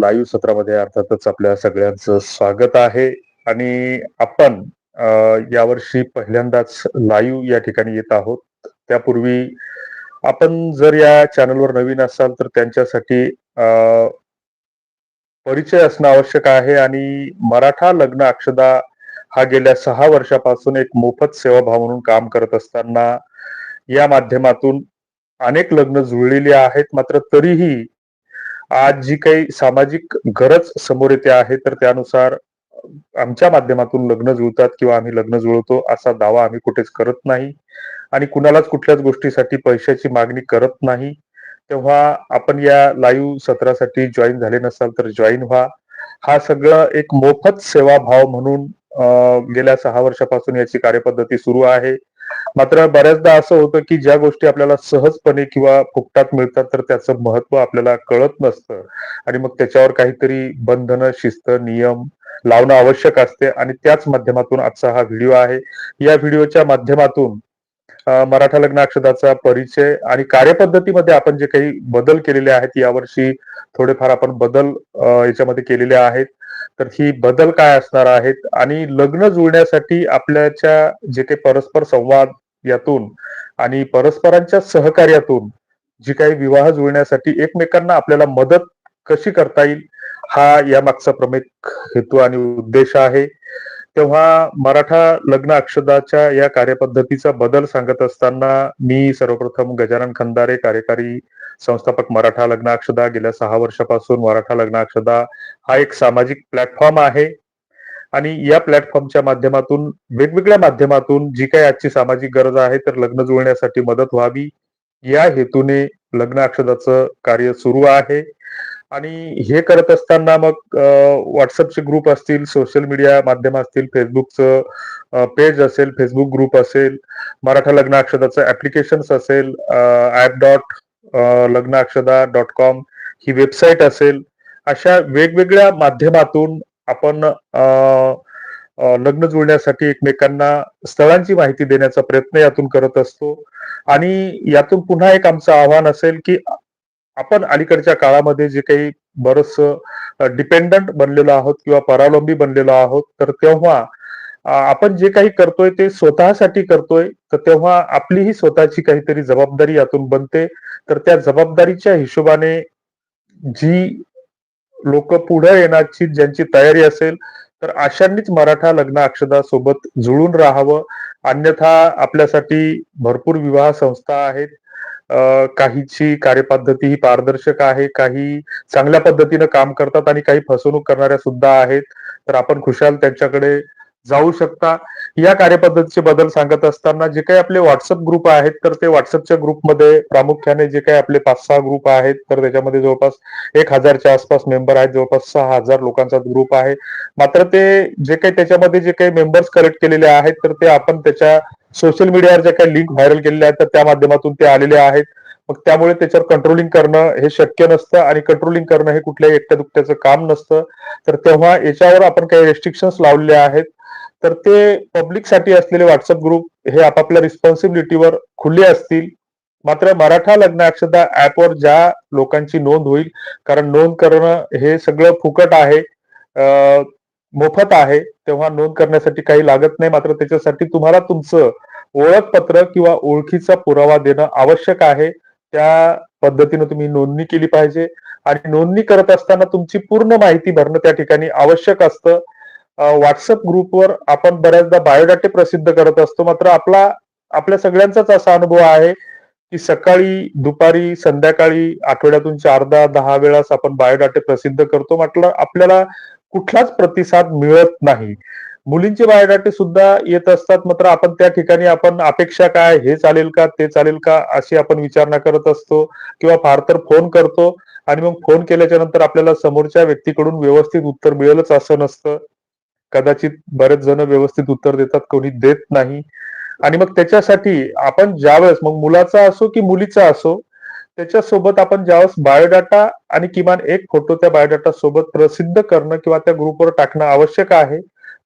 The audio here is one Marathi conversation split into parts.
लाईव्ह सत्रामध्ये अर्थातच आपल्या सगळ्यांचं स्वागत आहे. आणि आपण यावर्षी पहिल्यांदाच लाईव्ह या ठिकाणी येत आहोत. त्यापूर्वी आपण जर या चॅनलवर नवीन असाल तर त्यांच्यासाठी परिचय असणं आवश्यक आहे. आणि मराठा लग्न अक्षदा हा गेल्या सहा वर्षापासून एक मोफत सेवाभाव म्हणून काम करत असताना या माध्यमातून अनेक लग्न जुळलेली आहेत. मात्र तरीही आज जी काही सामाजिक गरज समोर येते आहे तर त्यानुसार आमच्या माध्यमातून लग्न जुळतात किंवा आम्ही लग्न जुळवतो असा दावा आम्ही कुठेच करत नाही. आणि कुणालाच कुठल्याच गोष्टीसाठी पैशाची मागणी करत नाही. तेव्हा आपण या लाईव्ह सत्रासाठी जॉईन झाले नसाल तर जॉईन व्हा. हा सगळं एक मोफत सेवाभाव म्हणून गेल्या सहा वर्षापासून याची कार्यपद्धती सुरू आहे. मात्र बऱ्याचदा असं होतं की ज्या गोष्टी आपल्याला सहजपणे किंवा फुकटात मिळतात तर त्याचं महत्त्व आपल्याला कळत नसतं. आणि मग त्याच्यावर काहीतरी बंधनं शिस्त नियम लावणं आवश्यक असते. आणि त्याच माध्यमातून आजचा हा व्हिडिओ आहे. या व्हिडिओच्या माध्यमातून मराठा लग्न अक्षदाचा परिचय आणि कार्यपद्धतीमध्ये आपण जे काही बदल केलेले आहेत यावर्षी थोडेफार आपण बदल याच्यामध्ये केलेले आहेत. तर ही बदल काय असणार आहेत? आणि लग्न जुळण्यासाठी आपल्याच्या जे काही परस्पर संवाद यातून आणि परस्परांच्या सहकार्यातून जी काही विवाह जुळण्यासाठी एकमेकांना आपल्याला मदत कशी करता येईल हा या मागचा प्रमुख हेतू आणि उद्देश आहे. तेव्हा मराठा लग्न अक्षदाच्या या कार्यपद्धतीचा बदल सांगत असताना मी सर्वप्रथम गजानन खंदारे कार्यकारी संस्थापक मराठा लग्न अक्षदा गेल्या सहा वर्षापासून मराठा लग्न अक्षदा हा एक सामाजिक प्लॅटफॉर्म आहे. आणि या प्लॅटफॉर्मच्या माध्यमातून वेगवेगळ्या माध्यमातून जी काही आजची सामाजिक गरज आहे तर लग्न जुळण्यासाठी मदत व्हावी. या हेतूने लग्न अक्षदाचं कार्य सुरू आहे. आणि हे करत असताना मग व्हॉट्सअपचे ग्रुप असतील सोशल मीडिया माध्यम असतील फेसबुकचं पेज असेल फेसबुक ग्रुप असेल मराठा लग्न अक्षदाचं ऍप्लिकेशन असेल app dot Lagna Akshada dot com ही वेबसाईट असेल अशा वेगवेगळ्या माध्यमातून आपण लग्न जुळण्यासाठी एकमेकांना स्थळांची माहिती देण्याचा प्रयत्न यातून करत असतो. आणि यातून पुन्हा एक आमचं आव्हान असेल की आपण अलीकडच्या काळामध्ये जे काही बरस डिपेंडंट बनलेलो आहोत किंवा परावलंबी बनलेलो आहोत तर तेव्हा आपण जे काही करतोय ते स्वतःसाठी करतोय तर तेव्हा आपलीही स्वतःची काहीतरी जबाबदारी यातून बनते. तर त्या जबाबदारीच्या हिशोबाने जी लोक पुढे येण्याची ज्यांची तयारी असेल तर अशांनीच मराठा लग्न अक्षदा सोबत जुळून राहावं. अन्यथा आपल्यासाठी भरपूर विवाह संस्था आहेत काहीची कार्यपद्धती ही पारदर्शक आहे काही चांगल्या पद्धतीनं काम करतात आणि काही फसवणूक करणाऱ्या सुद्धा आहेत. तर आपण खुशाल त्यांच्याकडे जाऊ शकता. या कार्यपद्धतीचे बदल सांगत असताना जे काही आपले व्हॉट्सअप ग्रुप आहेत तर ते व्हॉट्सअपच्या ग्रुपमध्ये प्रामुख्याने जे काही आपले पाच सहा ग्रुप आहेत तर त्याच्यामध्ये जवळपास एक हजारच्या आसपास मेंबर आहेत जवळपास सहा हजार लोकांचा ग्रुप आहे. मात्र ते जे काही त्याच्यामध्ये जे काही मेंबर्स कलेक्ट केलेले आहेत तर ते आपण त्याच्या सोशल मीडियावर जे काही लिंक व्हायरल केलेले आहेत तर त्या माध्यमातून ते आलेले आहेत. मग त्यामुळे त्याच्यावर कंट्रोलिंग करणं हे शक्य नसतं आणि कंट्रोलिंग करणं हे कुठल्याही एकट्या दुकट्याचं काम नसतं. तर तेव्हा याच्यावर आपण काही रेस्ट्रिक्शन्स लावलेले आहेत. तर ते पब्लिकसाठी असलेले व्हॉट्सअप ग्रुप हे आपापल्या रिस्पॉन्सिबिलिटीवर खुले असतील. मात्र मराठा लग्न अक्षता ऍपवर ज्या लोकांची नोंद होईल कारण नोंद करणं हे सगळं फुकट आहे मोफत आहे तेव्हा नोंद करण्यासाठी काही लागत नाही. मात्र त्याच्यासाठी तुम्हाला तुमचं ओळखपत्र किंवा ओळखीचा पुरावा देणं आवश्यक आहे. त्या पद्धतीने तुम्ही नोंदणी केली पाहिजे. आणि नोंदणी करत असताना तुमची पूर्ण माहिती भरणं त्या ठिकाणी आवश्यक असतं. व्हॉट्सअप ग्रुपवर आपण बऱ्याचदा बायोडाटे प्रसिद्ध करत असतो. मात्र आपला आपल्या सगळ्यांचाच असा अनुभव आहे की सकाळी दुपारी संध्याकाळी आठवड्यातून चारदा दहा वेळास आपण बायोडाटे प्रसिद्ध करतो. म्हटलं आपल्याला कुठलाच प्रतिसाद मिळत नाही. मुलींचे बायोडाटे सुद्धा येत असतात. मात्र आपण त्या ठिकाणी आपण अपेक्षा काय हे चालेल का ते चालेल का अशी आपण विचारणा करत असतो किंवा फार तर फोन करतो. आणि मग फोन केल्याच्यानंतर आपल्याला समोरच्या व्यक्तीकडून व्यवस्थित उत्तर मिळेलच असं नसतं. कदाचित बरेच जण व्यवस्थित उत्तर देतात कोणी देत नाही. आणि मग त्याच्यासाठी आपण ज्यावेळेस मग मुलाचा असो की मुलीचा असो त्याच्यासोबत आपण ज्यावेळेस बायोडाटा आणि किमान एक फोटो त्या बायोडाटा सोबत प्रसिद्ध करणं किंवा त्या ग्रुपवर टाकणं आवश्यक आहे.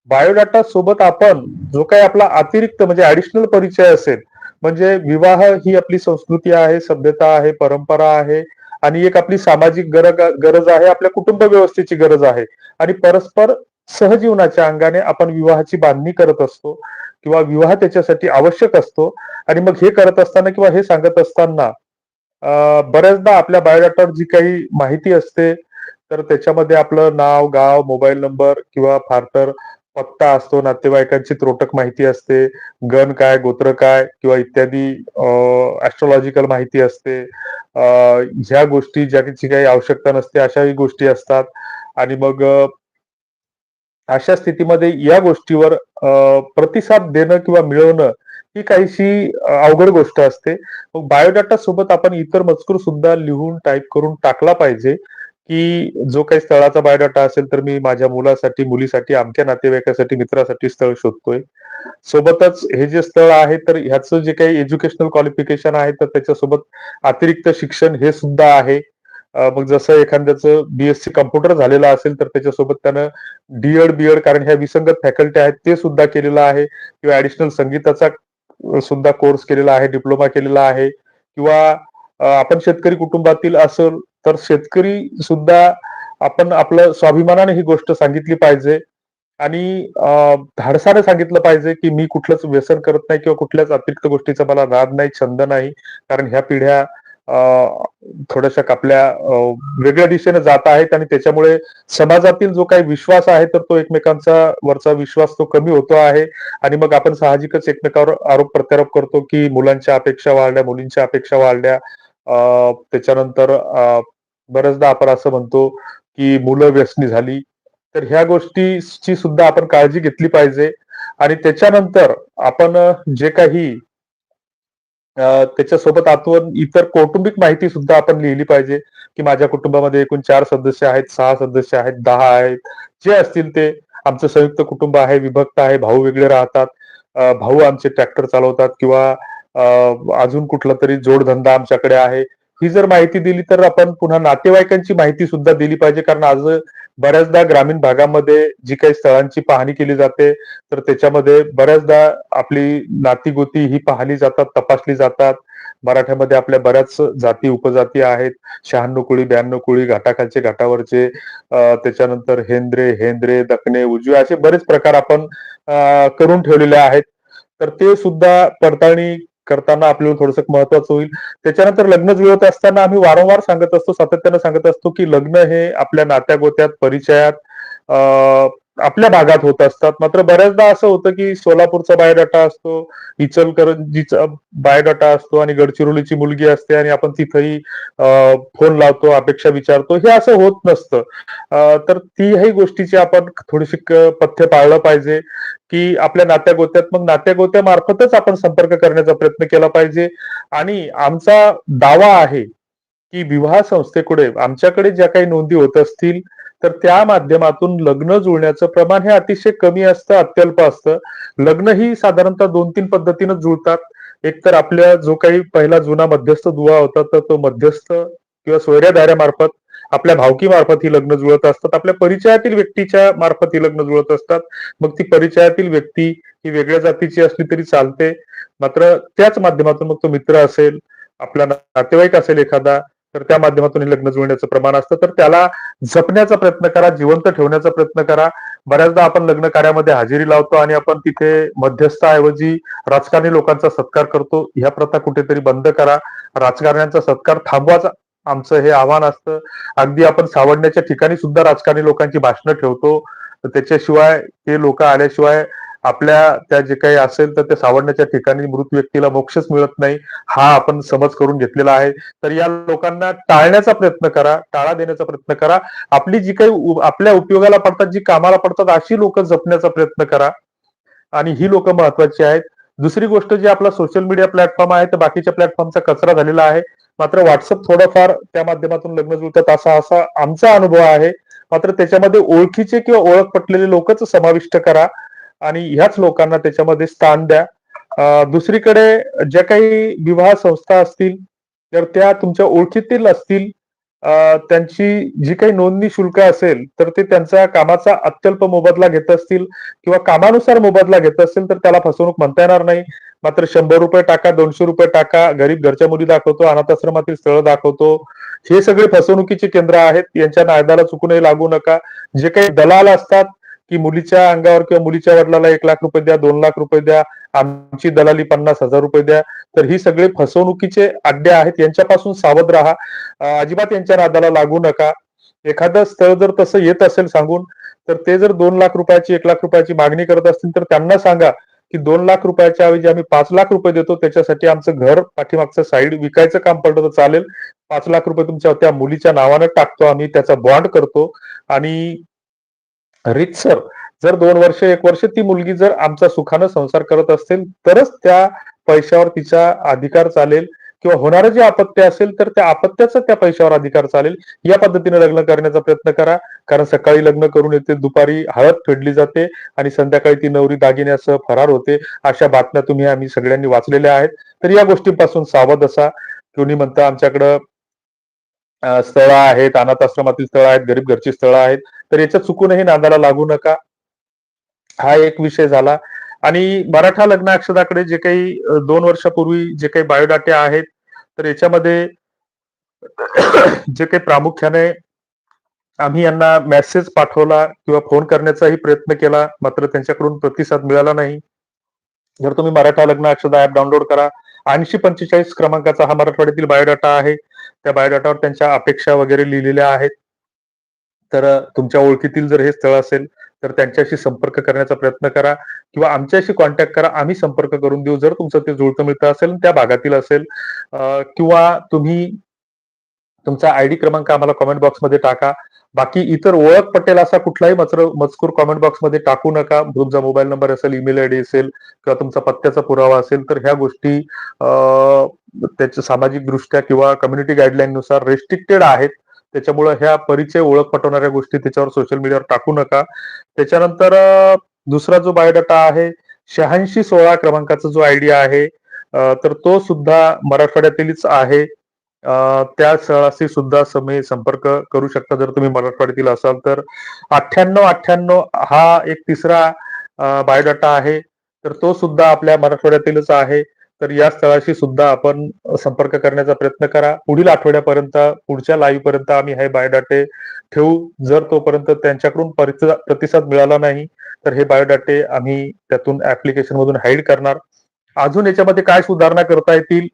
बायोडाटा सोबत आपण जो काही आपला अतिरिक्त म्हणजे ऍडिशनल परिचय असेल म्हणजे विवाह ही आपली संस्कृती आहे सभ्यता आहे परंपरा आहे आणि एक आपली सामाजिक गरज गरज आहे आपल्या कुटुंब व्यवस्थेची गरज आहे. आणि परस्पर सहजीवनाच्या अंगाने आपण विवाहाची बांधणी करत असतो किंवा विवाह त्याच्यासाठी आवश्यक असतो. आणि मग हे करत असताना किंवा हे सांगत असताना बऱ्याचदा आपल्या बायोडाटावर जी काही माहिती असते तर त्याच्यामध्ये आपलं नाव गाव मोबाईल नंबर किंवा फार तर पत्ता असतो नातेवाईकांची त्रोटक माहिती असते गण काय गोत्र काय किंवा इत्यादी ऍस्ट्रॉलॉजिकल माहिती असते. ह्या गोष्टी ज्याची काही आवश्यकता नसते अशाही गोष्टी असतात. आणि मग अशा स्थितीमध्ये या गोष्टीवर प्रतिसाद देणं किंवा मिळवणं ही काहीशी अवघड गोष्ट असते. मग बायोडाटा सोबत आपण इतर मजकूर सुद्धा लिहून टाईप करून टाकला पाहिजे की जो काही स्थळाचा बायोडाटा असेल तर मी माझ्या मुलासाठी मुलीसाठी आमच्या नातेवाईकासाठी मित्रासाठी स्थळ शोधतोय. सोबतच हे जे स्थळ आहे तर ह्याचं जे काही एज्युकेशनल क्वालिफिकेशन आहे तर त्याच्यासोबत अतिरिक्त शिक्षण हे सुद्धा आहे. मग जसं एखाद्याचं बीएससी कम्प्युटर झालेलं असेल तर त्याच्यासोबत त्यानं डीएड बीएड कारण ह्या विसंगत फॅकल्टी आहेत ते सुद्धा केलेलं आहे. किंवा ऍडिशनल संगीताचा सुद्धा कोर्स केलेला आहे डिप्लोमा केलेला आहे. किंवा आपण शेतकरी कुटुंबातील असेल तर शेतकरी सुद्धा आपण आपलं स्वाभिमानाने ही गोष्ट सांगितली पाहिजे. आणि धाडसाने सांगितलं पाहिजे की मी कुठलंच व्यसन करत नाही किंवा कुठल्याच अतिरिक्त गोष्टीचा मला नाद नाही छंद नाही. कारण ह्या पिढ्या थोड्याशा आपल्या वेगळ्या दिशेने जात आहेत आणि त्याच्यामुळे समाजातील जो काही विश्वास आहे तर तो एकमेकांचा वरचा विश्वास तो कमी होतो आहे. आणि मग आपण साहजिकच एकमेकावर आरोप प्रत्यारोप करतो की मुलांच्या अपेक्षा वाढल्या मुलींच्या अपेक्षा वाढल्या. त्याच्यानंतर बऱ्याचदा आपण असं म्हणतो की मुलं व्यसनी झाली. तर ह्या गोष्टीची सुद्धा आपण काळजी घेतली पाहिजे. आणि त्याच्यानंतर आपण जे काही त्याच्यासोबत आपण इतर कौटुंबिक माहिती सुद्धा आपण लिहिली पाहिजे की माझ्या कुटुंबामध्ये एकूण चार सदस्य आहेत सहा सदस्य आहेत दहा आहेत जे असतील ते. आमचं संयुक्त कुटुंब आहे विभक्त आहे भाऊ वेगळे राहतात. भाऊ आमचे ट्रॅक्टर चालवतात किंवा अजून कुठला तरी जोडधंदा आमच्याकडे आहे. ही जर माहिती दिली तर आपण पुन्हा नातेवाईकांची माहिती सुद्धा दिली पाहिजे कारण आज बऱ्याचदा ग्रामीण भागामध्ये जी काही स्थळांची पाहणी केली जाते तर त्याच्यामध्ये बऱ्याचदा आपली नातीगोती ही पाहली जातात तपासली जातात. मराठ्यामध्ये आपल्या बऱ्याच जाती उपजाती आहेत. शहाण्णव कुळी ब्याण्णव कुळी घाटाखालचे घाटावरचे त्याच्यानंतर हेंद्रे हेंद्रे दखणे उजवे असे बरेच प्रकार आपण करून ठेवलेले आहेत. तर ते सुद्धा पडताळणी करताना आपल्याला थोडस महत्वाचं होईल. त्याच्यानंतर लग्न जुळवत असताना आम्ही वारंवार सांगत असतो सातत्यानं सांगत असतो की लग्न हे आपल्या नात्या गोत्यात परिचयात आपल्या भागात होत असतात. मात्र बऱ्याचदा असं होतं की सोलापूरचा बायोडाटा असतो इचलकरंजीचा बायोडाटा असतो आणि गडचिरोलीची मुलगी असते आणि आपण तिथंही फोन लावतो अपेक्षा विचारतो. हे असं होत नसतं. तर तीही गोष्टीची आपण थोडीशी पथ्य पाळलं पाहिजे की आपल्या नात्या गोत्यात मग नात्या गोत्यामार्फतच आपण संपर्क करण्याचा प्रयत्न केला पाहिजे. आणि आमचा दावा आहे की विवाह संस्थेकडे आमच्याकडे ज्या काही नोंदी होत असतील तर त्या माध्यमातून लग्न जुळण्याचं प्रमाण हे अतिशय कमी असतं अत्यल्प असतं. लग्न ही साधारणतः दोन तीन पद्धतीनं जुळतात. एक तर आपल्या जो काही पहिला जुना मध्यस्थ दुवा होता तर तो मध्यस्थ किंवा सोयऱ्यादाऱ्यामार्फत आपल्या भावकीमार्फत ही लग्न जुळत असतात. आपल्या परिचयातील व्यक्तीच्या मार्फत ही लग्न जुळत असतात. मग ती परिचयातील व्यक्ती ही वेगळ्या जातीची असली तरी चालते. मात्र त्याच माध्यमातून मग तो मित्र असेल आपला नातेवाईक असेल एखादा तर त्या माध्यमातून हे लग्न जुळण्याचं प्रमाण असतं. तर त्याला जपण्याचा प्रयत्न करा जिवंत ठेवण्याचा प्रयत्न करा. बऱ्याचदा आपण लग्न कार्यामध्ये हजेरी लावतो आणि आपण तिथे मध्यस्थाऐवजी राजकारणी लोकांचा सत्कार करतो. ह्या प्रथा कुठेतरी बंद करा. राजकारण्यांचा सत्कार थांबवाचा आमचं हे आव्हान असतं. अगदी आपण सावडण्याच्या ठिकाणी सुद्धा राजकारणी लोकांची भाषणं ठेवतो. त्याच्याशिवाय ते लोक आल्याशिवाय आपल्या त्या जे काही असेल तर त्या सावडण्याच्या ठिकाणी मृत व्यक्तीला मोक्षच मिळत नाही हा आपण समज करून घेतलेला आहे. तर या लोकांना टाळण्याचा प्रयत्न करा टाळा देण्याचा प्रयत्न करा. आपली जी काही आपल्या उपयोगाला पडतात जी कामाला पडतात अशी लोक जपण्याचा प्रयत्न करा. आणि ही लोक महत्वाची आहेत. दुसरी गोष्ट जी आपला सोशल मीडिया प्लॅटफॉर्म आहे तर बाकीच्या प्लॅटफॉर्मचा कचरा झालेला आहे. मात्र व्हॉट्सअप थोडंफार त्या माध्यमातून लग्न जुळतात असा असा आमचा अनुभव आहे. मात्र त्याच्यामध्ये ओळखीचे किंवा ओळख पटलेले लोकच समाविष्ट करा. आणि ह्याच लोकांना त्याच्यामध्ये स्थान द्या. दुसरीकडे ज्या काही विवाह संस्था असतील तर त्या तुमच्या ओळखीतील असतील त्यांची जी काही नोंदणी शुल्क असेल तर ते त्यांच्या कामाचा अत्यल्प मोबदला घेत असतील किंवा कामानुसार मोबदला घेत असतील तर त्याला फसवणूक म्हणता येणार नाही. मात्र शंभर रुपये टाका दोनशे रुपये टाका गरीब घरच्या मुली दाखवतो अनाथाश्रमातील स्थळ दाखवतो. हे सगळे फसवणुकीची केंद्र आहेत. यांच्या नायदाला चुकूनही लागू नका. जे काही दलाल असतात की मुलीच्या अंगावर किंवा मुलीच्या वडिलाला एक लाख रुपये द्या दोन लाख रुपये द्या आमची दलाली पन्नास हजार रुपये द्या तर ही सगळे फसवणुकीचे अड्डे आहेत. यांच्यापासून सावध राहा. अजिबात यांच्या नादाला लागू नका. एखादं स्थळ जर तसं येत असेल सांगून तर ते जर दोन लाख रुपयाची एक लाख रुपयाची मागणी करत असतील तर त्यांना सांगा की दोन लाख रुपयाच्या ऐवजी आम्ही पाच लाख रुपये देतो. त्याच्यासाठी आमचं घर पाठीमागचं साईड विकायचं काम पडलं तर चालेल. पाच लाख रुपये तुमच्या त्या मुलीच्या नावानं टाकतो आम्ही. त्याचा बॉन्ड करतो. आणि रितसर जर दोन वर्ष एक वर्ष ती मुलगी जर आमचा सुखानं संसार करत असेल तरच त्या पैशावर तिचा अधिकार चालेल किंवा होणारं जे आपत्य असेल तर त्या आपत्याचा त्या पैशावर अधिकार चालेल. या पद्धतीने लग्न करण्याचा प्रयत्न करा. कारण सकाळी लग्न करून येते दुपारी हळद फेडली जाते आणि संध्याकाळी ती नवरी दागिन्यासह फरार होते. अशा बातम्या तुम्ही आम्ही सगळ्यांनी वाचलेल्या आहेत. तर या गोष्टींपासून सावध असा. कोणी म्हणतं आमच्याकडं स्थळं आहेत अनाथ आश्रमातील स्थळं आहेत गरीब घरची स्थळं आहेत तर याच्या चुकूनही नादाला लागू नका. हा एक विषय झाला. आणि मराठा लग्न अक्षदाकडे जे काही दोन वर्षापूर्वी जे काही बायोडाटे आहेत तर याच्यामध्ये जे काही प्रामुख्याने आम्ही यांना मेसेज पाठवला किंवा फोन करण्याचाही प्रयत्न केला मात्र त्यांच्याकडून प्रतिसाद मिळाला नाही. जर तुम्ही मराठा लग्न अक्षदा ऍप डाउनलोड करा ऐंशी पंचेचाळीस क्रमांकाचा हा मराठवाड्यातील बायोडाटा आहे. त्या बायोडाटावर त्यांच्या अपेक्षा वगैरे लिहिलेल्या आहेत. तर तुमच्या ओळखीतील जर हे स्थळ असेल तर त्यांच्याशी संपर्क करण्याचा प्रयत्न करा किंवा आमच्याशी कॉन्टॅक्ट करा. आम्ही संपर्क करून देऊ. जर तुमचं ते जुळतं मिळतं असेल त्या भागातील असेल किंवा तुम्ही तुमचा आयडी क्रमांक आम्हाला कॉमेंट बॉक्समध्ये टाका. बाकी इतर ओळख पटेल असा कुठलाही मचर मजकूर कॉमेंट बॉक्समध्ये टाकू नका. तुमचा मोबाईल नंबर असेल ईमेल आयडी असेल किंवा तुमचा पत्त्याचा पुरावा असेल तर ह्या गोष्टी त्याच्या सामाजिक दृष्ट्या किंवा कम्युनिटी गाईडलाईन नुसार रेस्ट्रिक्टेड आहेत. त्याच्यामुळे ह्या परिचय ओळख पटवणाऱ्या गोष्टी त्याच्यावर सोशल मीडियावर टाकू नका. त्याच्यानंतर दुसरा जो बायोडाटा आहे शहाऐंशी सोळा क्रमांकाचा जो आयडिया आहे तर तो सुद्धा मराठवाड्यातीलच आहे. त्या स्थळाशी सुद्धा तुम्ही संपर्क करू शकता. जर तुम्ही मराठवाड्यातील असाल तर अठ्ठ्याण्णव अठ्ठ्याण्णव हा एक तिसरा बायोडाटा आहे. तर तो सुद्धा आपल्या मराठवाड्यातीलच आहे. तर या स्थळाशी सुद्धा आपण संपर्क करण्याचा प्रयत्न करा. पुढील आठवड्यापर्यंत पुढच्या लाईव्ह पर्यंत आम्ही हे बायोडाटे ठेवू. जर तोपर्यंत त्यांच्याकडून प्रतिसाद मिळाला नाही तर हे बायोडाटे आम्ही त्यातून ऍप्लिकेशन मधून हाईड करणार. अजून याच्यामध्ये काय सुधारणा करता येतील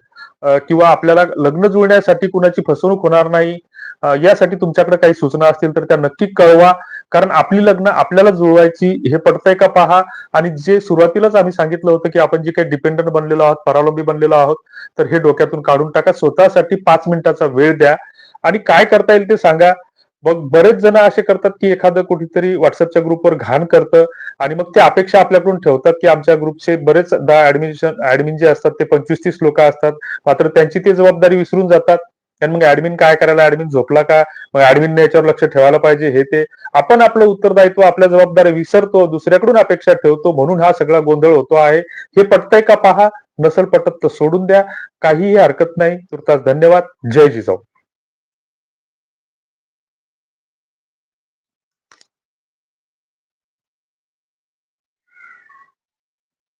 किंवा आपल्याला लग्न जुळण्यासाठी कुणाची फसवणूक होणार नाही यासाठी तुमच्याकडे काही सूचना असतील तर त्या नक्की कळवा. कारण आपली लग्न आपल्याला जुळवायची हे पडतंय का पहा. आणि जे सुरुवातीलाच आम्ही सांगितलं होतं की आपण जे काही डिपेंडंट बनलेलो आहोत परावलंबी बनलेलो आहोत तर हे डोक्यातून काढून टाका. स्वतःसाठी पाच मिनिटाचा वेळ द्या. आणि काय करता येईल ते सांगा. मग बरेच जण असे करतात की एखादं कुठेतरी व्हॉट्सअपच्या ग्रुपवर घाण करतं. आणि मग ते अपेक्षा आपल्याकडून ठेवतात की आमच्या ग्रुपचे बरेच दहा ऍडमिशन ऍडमिन जे असतात ते पंचवीस तीस लोक असतात. मात्र त्यांची ती जबाबदारी विसरून जातात. कारण मग ऍडमिन काय करायला? ऍडमिन झोपला का? मग ऍडमिनने याच्यावर लक्ष ठेवायला पाहिजे हे ते. आपण आपलं उत्तरदायित्व आपल्या जबाबदाऱ्या विसरतो दुसऱ्याकडून अपेक्षा ठेवतो म्हणून हा सगळा गोंधळ होतो आहे. हे पटतंय का पहा? नसल पटत तर सोडून द्या. काहीही हरकत नाही. तुर्तास धन्यवाद. जय जिजाऊ.